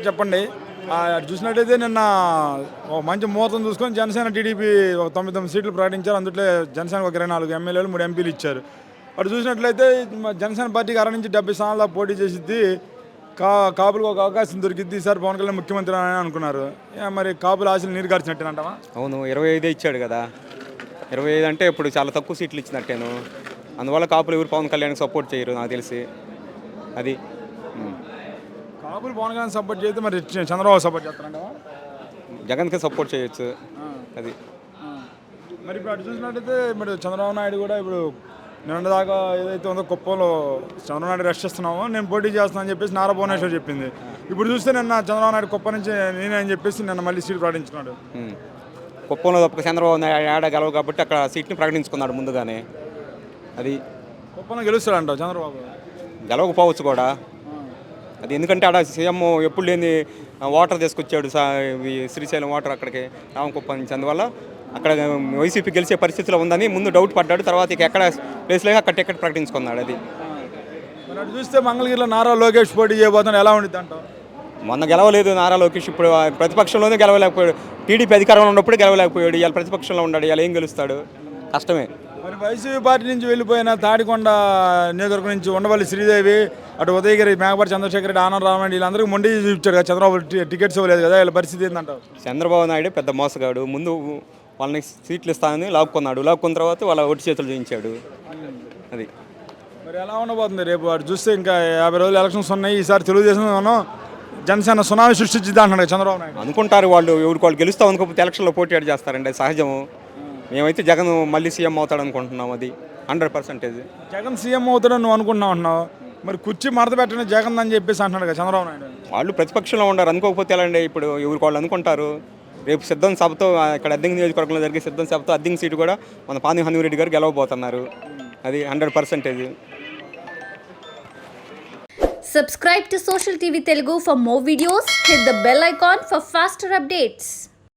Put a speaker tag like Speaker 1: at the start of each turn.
Speaker 1: చెప్పండి. అటు చూసినట్టయితే నిన్న ఒక మంచి ముహూర్తం చూసుకొని జనసేన టీడీపీ ఒక తొమ్మిది తొమ్మిది సీట్లు ప్రకటించారు. అందులో జనసేన ఒక ఇరవై నాలుగు ఎమ్మెల్యేలు మూడు ఎంపీలు ఇచ్చారు. అటు చూసినట్లయితే జనసేన పార్టీకి అర నుంచి డెబ్బై స్థానాల్లో పోటీ చేసిద్ది. కా కాపులకు ఒక అవకాశం దొరికిద్ది ఈసారి పవన్ కళ్యాణ్ ముఖ్యమంత్రి అని అనుకున్నారు. మరి కాపుల ఆశలు నీరు గార్చినట్టేనంటావా?
Speaker 2: అవును ఇరవై ఐదే ఇచ్చాడు కదా. ఇరవై ఐదు అంటే ఇప్పుడు చాలా తక్కువ సీట్లు ఇచ్చినట్టేను. అందువల్ల కాపులు ఎవరు పవన్ కళ్యాణ్కి సపోర్ట్ చేయరు నాకు తెలిసి. అది.
Speaker 1: కాపులు పవన్ కళ్యాణ్ సపోర్ట్ చేస్తే మరి చంద్రబాబు సపోర్ట్ చేస్తారంటావా?
Speaker 2: జగన్కి సపోర్ట్ చేయొచ్చు. అది.
Speaker 1: మరి ఇప్పుడు అటు చూసినట్టయితే మరి చంద్రబాబు నాయుడు కూడా ఇప్పుడు నిన్న దాకా ఏదైతే ఉందో కుప్పంలో చంద్రబాబు నాయుడు రెస్ట్ చేస్తున్నామో నేను పోటీ చేస్తున్నాను అని చెప్పేసి నారా భువనేశ్వర్ చెప్పింది. ఇప్పుడు చూస్తే నిన్న చంద్రబాబు నాయుడు కుప్ప నుంచి నేనే అని చెప్పేసి నిన్న మళ్ళీ సీట్ ప్రకటించుకున్నాడు.
Speaker 2: కుప్పంలో తప్పక చంద్రబాబు నాయుడు ఆడ గెలవు కాబట్టి అక్కడ సీట్ని ప్రకటించుకున్నాడు ముందుగానే. అది.
Speaker 1: కుప్పంలో గెలుస్తాడంట చంద్రబాబు?
Speaker 2: గెలవకపోవచ్చు కూడా. అది ఎందుకంటే ఆడ సీఎం ఎప్పుడు లేని వాటర్ తీసుకొచ్చాడు శ్రీశైలం వాటర్ అక్కడికి రామకుప్పం నుంచి. అందువల్ల అక్కడ వైసీపీ గెలిచే పరిస్థితిలో ఉందని ముందు డౌట్ పడ్డాడు. తర్వాత ఇక ఎక్కడ ప్లేస్ లేక అక్కడ టికెట్ ప్రకటించుకున్నాడు అది.
Speaker 1: చూస్తే మంగళగిరిలో నారా లోకేష్ పోటీ చేయబోతున్నాడు ఎలా ఉండిద్ది
Speaker 2: మొన్న గెలవలేదు నారా లోకేష్. ఇప్పుడు ప్రతిపక్షంలోనే గెలవలేకపోయాడు. టీడీపీ అధికారంలో ఉన్నప్పుడు గెలవలేకపోయాడు. ఇవాళ ప్రతిపక్షంలో ఉన్నాడు. ఇవాళ ఏం గెలుస్తాడు? కష్టమే.
Speaker 1: మరి వైసీపీ పార్టీ నుంచి వెళ్ళిపోయిన తాడికొండ నియోజకవర్గం నుంచి ఉండవల్లి శ్రీదేవి అటు ఉదయగిరి మేకపాటి చంద్రశేఖర్ రెడ్డి ఆనంద రామరెడ్డి వీళ్ళందరికీ మొండి చూపించాడు కదా చంద్రబాబు టికెట్స్ ఇవ్వలేదు కదా వీళ్ళ పరిస్థితి ఏంటంటావు
Speaker 2: చంద్రబాబు నాయుడు పెద్ద మోసగాడు. ముందు వాళ్ళని సీట్లు ఇస్తానని లాక్కున్నాడు. లాక్కున్న తర్వాత వాళ్ళ ఒట్టి చేతులు చేయించాడు అది.
Speaker 1: మరి ఎలా ఉండబోతుంది రేపు? అటు చూస్తే ఇంకా యాభై రోజులు ఎలక్షన్స్ ఉన్నాయి. ఈసారి తెలుగుదేశం మనం జనసేన సునామీ సృష్టించింది అంటున్నాడు చంద్రబాబు నాయుడు.
Speaker 2: అనుకుంటారు వాళ్ళు ఎవరికి వాళ్ళు గెలుస్తాం అనుకోకపోతే ఎలక్షన్లో పోటీ ఆడి చేస్తారండి సహజము. మేమైతే జగన్ మళ్ళీ సీఎం అవుతాడు అనుకుంటున్నాం అది హండ్రెడ్ పర్సెంటేజ్.
Speaker 1: జగన్ సీఎం అవుతాడని నువ్వు అనుకుంటున్నావు అంటున్నావు మరి కుర్చీ మడత పెట్టిన జగన్ అని చెప్పేసి అంటున్నాడు కదా చంద్రబాబు నాయుడు.
Speaker 2: వాళ్ళు ప్రతిపక్షంలో ఉండరు అనుకోకపోతే ఎలా అండి ఇప్పుడు ఎవరికి వాళ్ళు అనుకుంటారు. రేపు సిద్ధం సభతో ఇక్కడ అద్దెంకి నియోజకవర్గంలో జరిగే సిద్ధం సభతో అద్దెంకి సీటు కూడా మన పాని హనుమరెడ్డి గారు గెలవబోతున్నారు. అది hundred percentage.
Speaker 3: Subscribe to Social TV Telugu for more videos. Hit the bell icon for faster updates.